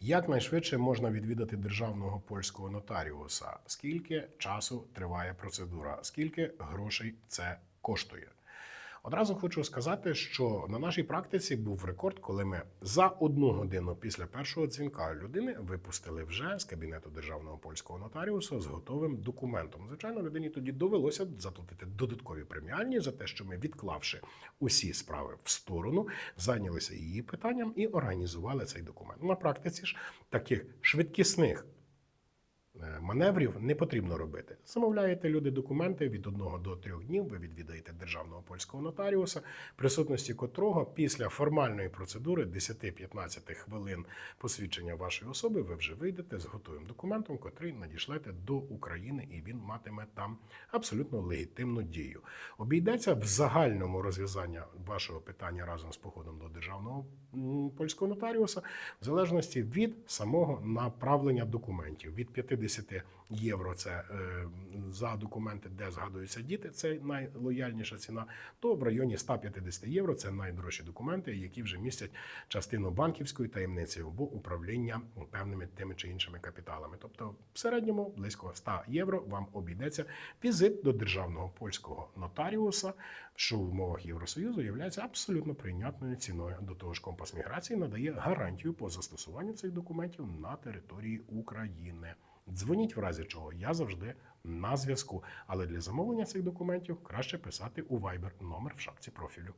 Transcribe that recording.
Якнайшвидше можна відвідати державного польського нотаріуса. Скільки часу триває процедура? Скільки грошей це коштує? Одразу хочу сказати, що на нашій практиці був рекорд, коли ми за одну годину після першого дзвінка людини випустили вже з кабінету державного польського нотаріуса з готовим документом. Звичайно, людині тоді довелося заплатити додаткові преміальні за те, що ми, відклавши усі справи в сторону, зайнялися її питанням і організували цей документ. На практиці ж таких швидкісних маневрів не потрібно робити. Замовляєте люди документи від одного до трьох днів. Ви відвідаєте державного польського нотаріуса, присутності котрого після формальної процедури 10-15 хвилин посвідчення вашої особи ви вже вийдете з готовим документом, котрий надішлете до України, і він матиме там абсолютно легітимну дію. Обійдеться в загальному розв'язання вашого питання разом з походом до державного польського нотаріуса, в залежності від самого направлення документів від 50 євро. Це е, за документи, де згадуються діти. Це найлояльніша ціна. То в районі 150 євро це найдорожчі документи, які вже містять частину банківської таємниці або управління певними тими чи іншими капіталами. Тобто, в середньому близько 100 євро вам обійдеться візит до державного польського нотаріуса, що в умовах Євросоюзу є абсолютно прийнятною ціною. До того ж, компас міграції надає гарантію по застосуванню цих документів на території України. Дзвоніть в разі чого, я завжди на зв'язку. Але для замовлення цих документів краще писати у Viber номер в шапці профілю.